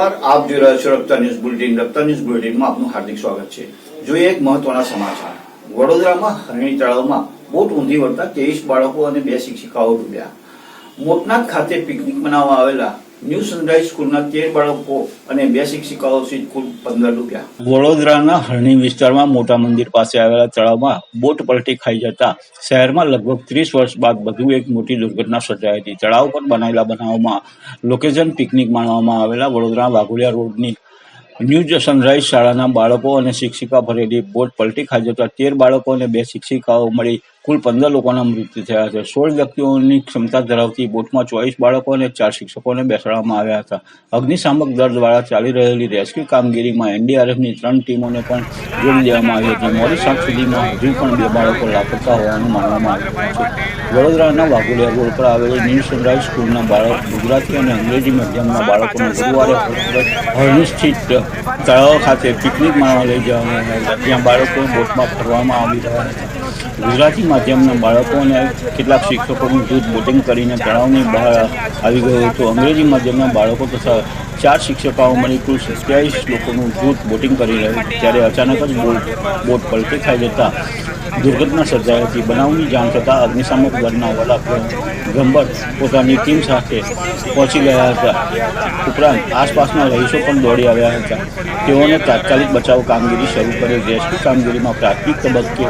નમસ્કાર, આપ જોઈ રહ્યા છો Rakt news bulletin. Rakt news બુલેટિનમાં આપનું હાર્દિક સ્વાગત છે. જોઈએ એક મહત્વના સમાચાર. વડોદરામાં હરણી તળાવમાં બોટ ઊંધી વળતા ત્રેવીસ બાળકો અને બે શિક્ષિકાઓ ડૂબ્યા. મોટનાથ ખાતે પિકનિક મનાવવા આવેલા ન્યૂ સનરાઈઝ સ્કૂલના તેર બાળકો અને બે શિક્ષિકાઓ સહિત કુલ પંદર ડૂબ્યા વડોદરાના હરણી વિસ્તારમાં મોટા મંદિર પાસે આવેલા તળાવમાં બોટ પલટી ખાઈ જતા શહેરમાં લગભગ ત્રીસ વર્ષ બાદ વધુ એક મોટી દુર્ઘટના સર્જાઈ હતી. તળાવ પર બનાવેલા બનાવમાં લોકેશન પિકનિક માણવામાં આવેલા વડોદરા વાઘોડિયા રોડની ન્યૂ સનરાઈઝ શાળાના બાળકો અને શિક્ષિકા ભરેલી બોટ પલટી ખાઈ જતા તેર બાળકો અને બે શિક્ષિકાઓ મળી કુલ પંદર લોકોના મૃત્યુ થયા છે. સોળ વ્યક્તિઓની ક્ષમતા ધરાવતી બોટમાં ચોવીસ બાળકો અને ચાર શિક્ષકોને બેસાડવામાં આવ્યા હતા. અગ્નિશામક દળ દ્વારા ચાલી રહેલી રેસ્ક્યુ કામગીરીમાં એનડીઆરએફની ત્રણ ટીમોને પણ જોડી દેવામાં આવી હતી. મોડી સાંજ સુધીમાં હજુ પણ બે બાળકો લાપતા હોવાનું માનવામાં આવ્યું છે. વડોદરાના વાઘોડિયા રોડ પર આવેલી ન્યૂ સનરાઈઝ સ્કૂલના બાળક ગુજરાતી અને અંગ્રેજી માધ્યમના બાળકોને ગુરુવારે હરણી સ્થિત તળાવ ખાતે પિકનિક માણવા લઈ જવામાં આવ્યા હતા ત્યાં બાળકો બોટમાં ફરવામાં આવી રહ્યા હતા. ગુજરાતી માધ્યમના બાળકો અને કેટલાક શિક્ષકોનું જૂથ બોટિંગ કરીને તળાવની બહાર આવી ગયું હતું. અંગ્રેજી માધ્યમના બાળકો તથા ચાર શિક્ષકાઓ મળી, કુલ સત્યાવીસ લોકોનું જૂથ બોટિંગ કરી રહ્યું ત્યારે અચાનક જ બોટ બોટ પલટી ખાઈ જતા દુર્ઘટના સર્જાઈ હતી. બનાવની જાણ થતાં અગ્નિશામક દળના વડા ગંભટ પોતાની ટીમ સાથે પહોંચી ગયા હતા. ઉપરાંત આસપાસના રહીશો પણ દોડી આવ્યા હતા. તેઓને તાત્કાલિક બચાવ કામગીરી શરૂ કરી, રેસ્ક્યુ કામગીરીમાં પ્રાથમિક તબક્કે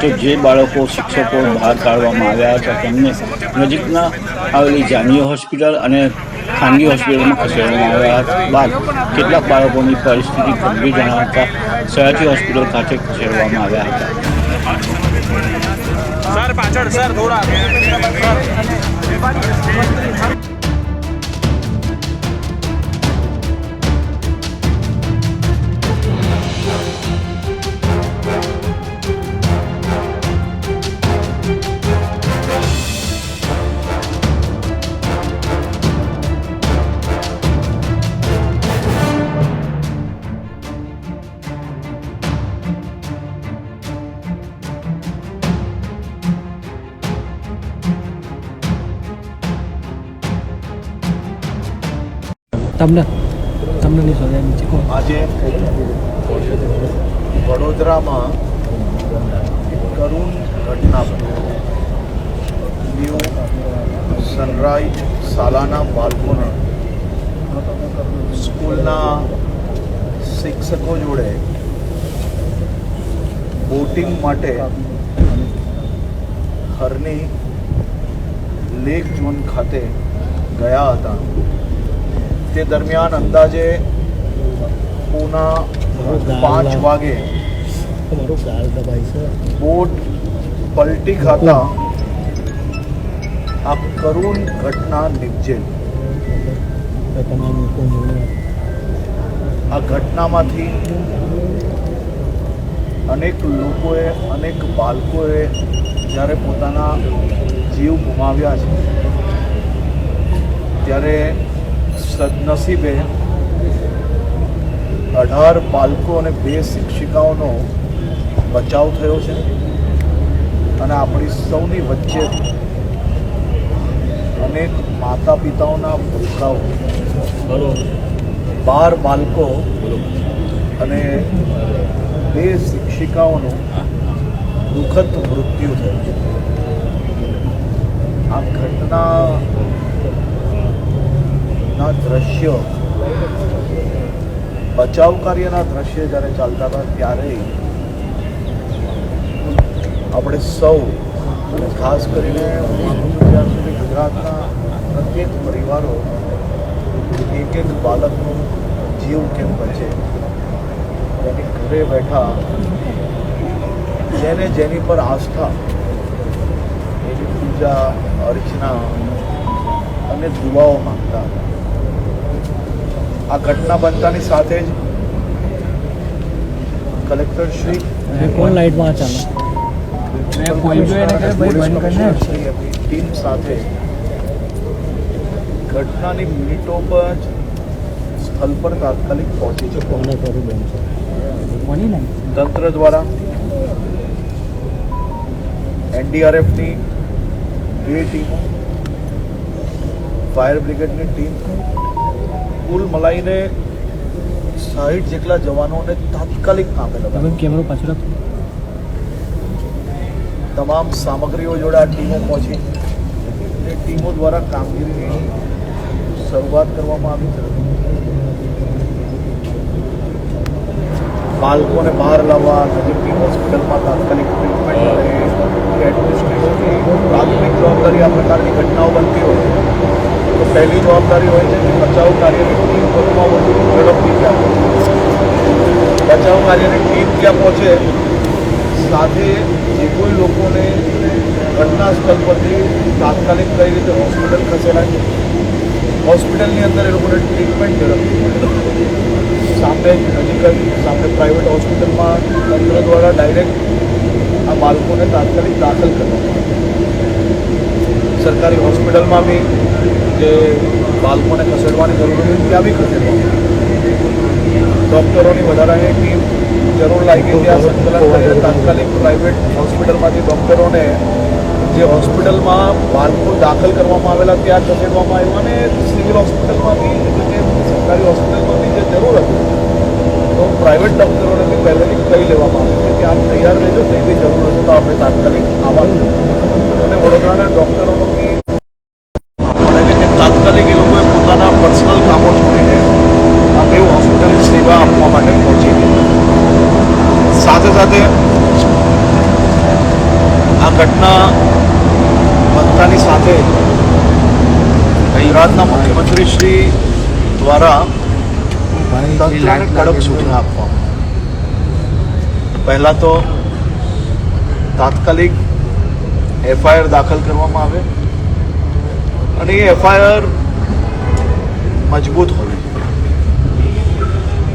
કે જે બાળકો, શિક્ષકો બહાર કાઢવામાં આવ્યા હતા, તેમને નજીકના આવેલી જાનીય હોસ્પિટલ અને ખાનગી હોસ્પિટલમાં ખસેડવામાં આવ્યા બાદ કેટલાક બાળકોની પરિસ્થિતિ ગંભીર જણાવતા સયાજી હોસ્પિટલ ખાતે ખસેડવામાં આવ્યા હતા. સર પાછળ સર થોડા. તમને તમને નહીં સમજાય નીચે કહો આજે વડોદરામાં કરુણ ઘટના ન્યૂ સનરાઈઝ શાલાના બાળકોના સ્કૂલના શિક્ષકો જોડે બોટિંગ માટે હરની લેક ઝોન ખાતે ગયા હતા. તે દરમિયાન અંદાજે પૂના પાંચ વાગે બોટ પલટી ખાતા આ કરુણ ઘટના નિપજેલ. આ ઘટનામાંથી અનેક લોકોએ અનેક બાળકોએ જ્યારે પોતાના જીવ ગુમાવ્યા છે ત્યારે સદનસીબે અઢાર બાળકો અને બે શિક્ષિકાઓનો બચાવ થયો છે અને આપણી સૌની વચ્ચે અનેક માતા પિતાઓના ભૂલકાઓ. બાર બાળકો અને બે શિક્ષિકાઓનું દુઃખદ મૃત્યુ થયું છે. આ ઘટના ના દ્રશ્યો. બચાવ કાર્યના દ્રશ્ય જ્યારે ચાલતા હતા ત્યારે આપણે સૌ, અને ખાસ કરીને જ્યાં સુધી ગુજરાતના પ્રત્યેક પરિવારો, એક એક બાળકનો જીવ કેમ બચે? એની ઘરે બેઠા, જેને જેની પર આસ્થા, એની પૂજા, અર્ચના અને દુવાઓ માંગતા. હતા આ ઘટના બનતાની સાથે જ કલેક્ટર શ્રી કોણ લાઈટમાં ચાલે? મેં કોઈ જોઈ એને કહ્યું, ભાઈ બંધ કરીને. શ્રી એમની ટીમ સાથે ઘટનાની મિનિટો પર જ સ્થળ પર તાત્કાલિક પહોંચી છે કોને કરું બેન છે કોની નહીં. તંત્ર દ્વારા એનડીઆરએફની બે ટીમો ફાયર બ્રિગેડની ટીમ કુલ મલાઈને સાહીઠ જેટલા જવાનોને તાત્કાલિક કામે લગાવ્યા કેમેરો પાછળ. તમામ સામગ્રીઓ જોડે આ ટીમો પહોંચી. એ ટીમો દ્વારા કામગીરીની શરૂઆત કરવામાં આવી બાળકોને બહાર લાવવા નજીકની હોસ્પિટલમાં તાત્કાલિક ટ્રીટમેન્ટ મળે એડમિનિસ્ટ્રેશનની પ્રાથમિક જવાબદારી આ પ્રકારની ઘટનાઓ બનતી હોય. તો પહેલી જવાબદારી હોય છે કે બચાવ કાર્યની ટીમ વધુમાં વધુ ઝડપથી ત્યાં બચાવ કાર્યની ટીમ ત્યાં પહોંચે, સાથે જે કોઈ લોકોને ઘટના સ્થળ પરથી તાત્કાલિક કઈ રીતે હોસ્પિટલ ખસેડાય હોસ્પિટલની અંદર એ લોકોને ટ્રીટમેન્ટ ઝડપથી સામે નજીક સામે પ્રાઇવેટ હોસ્પિટલમાં તંત્ર દ્વારા ડાયરેક્ટ આ બાળકોને તાત્કાલિક દાખલ કરવામાં સરકારી હોસ્પિટલમાં બી જે બાળકોને ખસેડવાની જરૂર નથી ત્યાં બી ખસેડવા આવે. ડૉક્ટરોની વધારાની ટીમ જરૂર લાગી ત્યાં સંકલન કરીને તાત્કાલિક પ્રાઇવેટ હોસ્પિટલમાંથી ડૉક્ટરોને જે હોસ્પિટલમાં બાળકો દાખલ કરવામાં આવેલા ત્યાં ખસેડવામાં આવ્યા અને સિવિલ હોસ્પિટલમાં બી એટલે કે સરકારી હોસ્પિટલમાંથી જે જરૂર હતી, તો પ્રાઇવેટ ડૉક્ટરોને બી પહેલેથી કહી લેવામાં આવ્યું કે આ તૈયાર રહેજો, કંઈ બી જરૂર હશે તો આપણે તાત્કાલિક આવવાનું અને વડોદરાના ડૉક્ટરોનો બી મળે કે તાત્કાલિક એ લોકોએ પોતાના પર્સનલ કામો છોડીને આ બે હોસ્પિટલની સેવા આપવા માટે પહોંચી ગયા. સાથે સાથે આ ઘટના બનતાની સાથે ગુજરાતના મુખ્યમંત્રી શ્રી દ્વારા તંત્રને કડક સૂચના આપવામાં પહેલાં તો તાત્કાલિક એફઆઈઆર દાખલ કરવામાં આવે અને એ એફઆઈઆર મજબૂત હોવી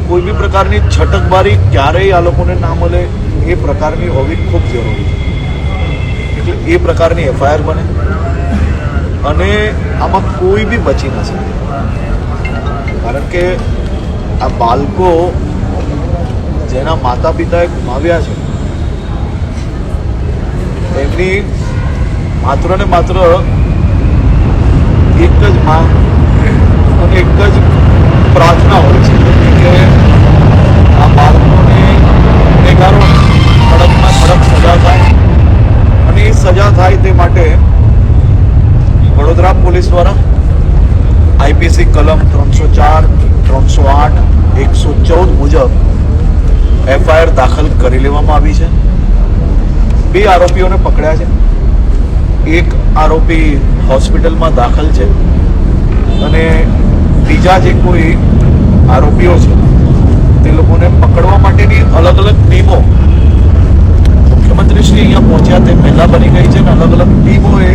કોઈ બી પ્રકારની છટકબારી ક્યારેય આ લોકોને ના મળે એ પ્રકારની હોવી ખૂબ જરૂરી છે. એટલે એ પ્રકારની એફઆઈઆર બને. અને આમાં કોઈ બી બચી ના શકે. કારણ કે આ બાળકો જેના માતા પિતાએ ગુમાવ્યા છે, એમની માત્ર ને માત્ર એક જ માંગ અને એક જ પ્રાર્થના હોય છે. કે દ્વારા આઈપીસી કલમ ત્રણસો ચાર, ત્રણસો આઠ, એકસો ચૌદ મુજબ એફઆઈઆર દાખલ કરી લેવામાં આવી છે. બે આરોપીઓને પકડ્યા છે. એક આરોપી હોસ્પિટલમાં દાખલ છે અને બીજા જે કોઈ આરોપીઓ છે, તે લોકોને પકડવા માટેની અલગ અલગ ટીમો મુખ્યમંત્રી શ્રી અહીંયા પહોંચ્યા તે પહેલા બની ગઈ છે અને અલગ અલગ ટીમોએ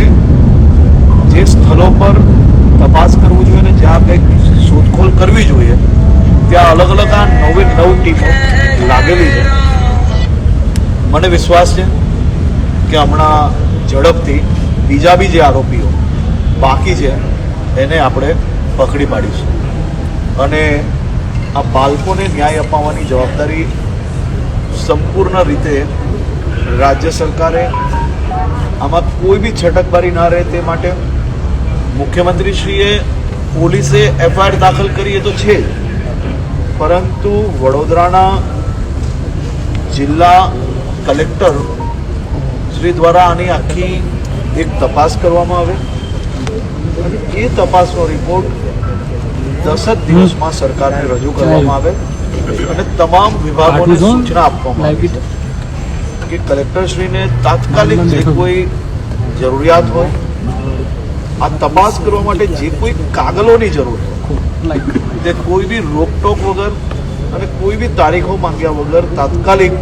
જે સ્થળો પર તપાસ કરવું જોઈએ અને જ્યાં કંઈક શોધખોળ કરવી જોઈએ, ત્યાં અલગ અલગ આ નવે નવ ટીમો લાગેલી છે. મને વિશ્વાસ છે કે હમણાં ઝડપથી બીજા બી જે આરોપીઓ બાકી છે, એને આપણે પકડી પાડીશું. અને આ બાળકોને ન્યાય અપાવવાની જવાબદારી સંપૂર્ણ રીતે રાજ્ય સરકારે, આમાં કોઈ બી છટકબારી ના રહે તે માટે મુખ્યમંત્રીશ્રીએ પોલીસે એફઆઈઆર દાખલ કરી એ તો છે પરંતુ વડોદરાના જિલ્લા કલેક્ટર શ્રી દ્વારા આની આખી એક તપાસ કરવામાં આવે. અને એ તપાસનો રિપોર્ટ દસ જ દિવસમાં સરકારને રજૂ કરવામાં આવે અને તમામ વિભાગોને સૂચના આપવામાં આવે. કે કલેક્ટરશ્રીને તાત્કાલિક જે કોઈ જરૂરિયાત હોય આ તપાસ કરવા માટે જે કોઈ કાગળોની જરૂર તે કોઈ બી રોકટોક વગર અને કોઈ બી તારીખો માંગ્યા વગર તાત્કાલિક